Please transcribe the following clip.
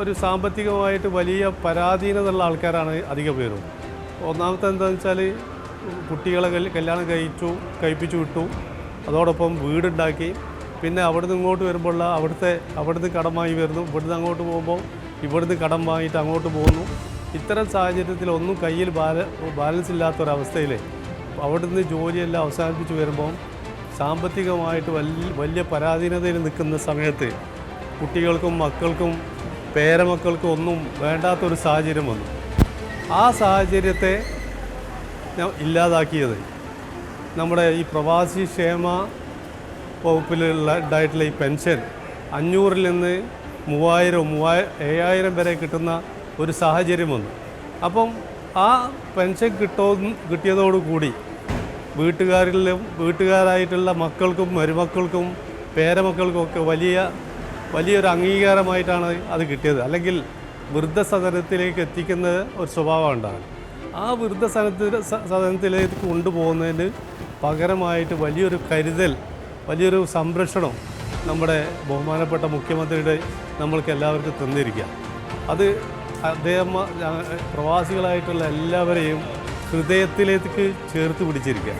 ഒരു സാമ്പത്തികമായിട്ട് വലിയ പരാധീനതയുള്ള ആൾക്കാരാണ് അധിക പേരും. ഒന്നാമത്തെ എന്താണെന്ന് വെച്ചാൽ കുട്ടികളെ കല്യാണം കഴിച്ചു കഴിപ്പിച്ചു വിട്ടു. അതോടൊപ്പം വീടുണ്ടാക്കി. പിന്നെ അവിടുന്ന് ഇങ്ങോട്ട് വരുമ്പോൾ അവിടുത്തെ അവിടുന്ന് കടം വാങ്ങി വരുന്നു. ഇവിടുന്ന് അങ്ങോട്ട് പോകുമ്പോൾ ഇവിടുന്ന് കടം വാങ്ങിയിട്ട് അങ്ങോട്ട് പോകുന്നു. ഇത്തരം സാഹചര്യത്തിൽ ഒന്നും കയ്യിൽ ബാല ബാലൻസ് ഇല്ലാത്തൊരവസ്ഥയിൽ അവിടുന്ന് ജോലിയെല്ലാം അവസാനിപ്പിച്ച് വരുമ്പോൾ സാമ്പത്തികമായിട്ട് വലിയ വലിയ പരാധീനതയിൽ നിൽക്കുന്ന സമയത്ത് കുട്ടികൾക്കും മക്കൾക്കും പേരമക്കൾക്കും ഒന്നും വേണ്ടാത്തൊരു സാഹചര്യം വന്നു. ആ സാഹചര്യത്തെ ഇല്ലാതാക്കിയത് നമ്മുടെ ഈ പ്രവാസി ക്ഷേമ വകുപ്പിലുള്ള ഉണ്ടായിട്ടുള്ള ഈ പെൻഷൻ അഞ്ഞൂറിൽ നിന്ന് മൂവായിരം മൂവായിരം ഏഴായിരം വരെ കിട്ടുന്ന ഒരു സാഹചര്യം വന്നു. അപ്പം ആ പെൻഷൻ കിട്ടോ കിട്ടിയതോടുകൂടി വീട്ടുകാരിലും വീട്ടുകാരായിട്ടുള്ള മക്കൾക്കും മരുമക്കൾക്കും പേരമക്കൾക്കും ഒക്കെ വലിയ വലിയൊരു അംഗീകാരമായിട്ടാണ് അത് കിട്ടിയത്. അല്ലെങ്കിൽ വൃദ്ധസദനത്തിലേക്ക് എത്തിക്കുന്ന ഒരു സ്വഭാവം ഉണ്ടാകും ആ വൃദ്ധസദനത്തിൽ സദനത്തിലേക്ക് കൊണ്ടുപോകുന്നതിന് പകരമായിട്ട് വലിയൊരു കരുതൽ വലിയൊരു സംരക്ഷണം നമ്മുടെ ബഹുമാനപ്പെട്ട മുഖ്യമന്ത്രിയുടെ നമ്മൾക്ക് എല്ലാവർക്കും തന്നിരിക്കുക. അത് അദ്ദേഹം പ്രവാസികളായിട്ടുള്ള എല്ലാവരെയും ഹൃദയത്തിലേക്ക് ചേർത്ത് പിടിച്ചിരിക്കുക.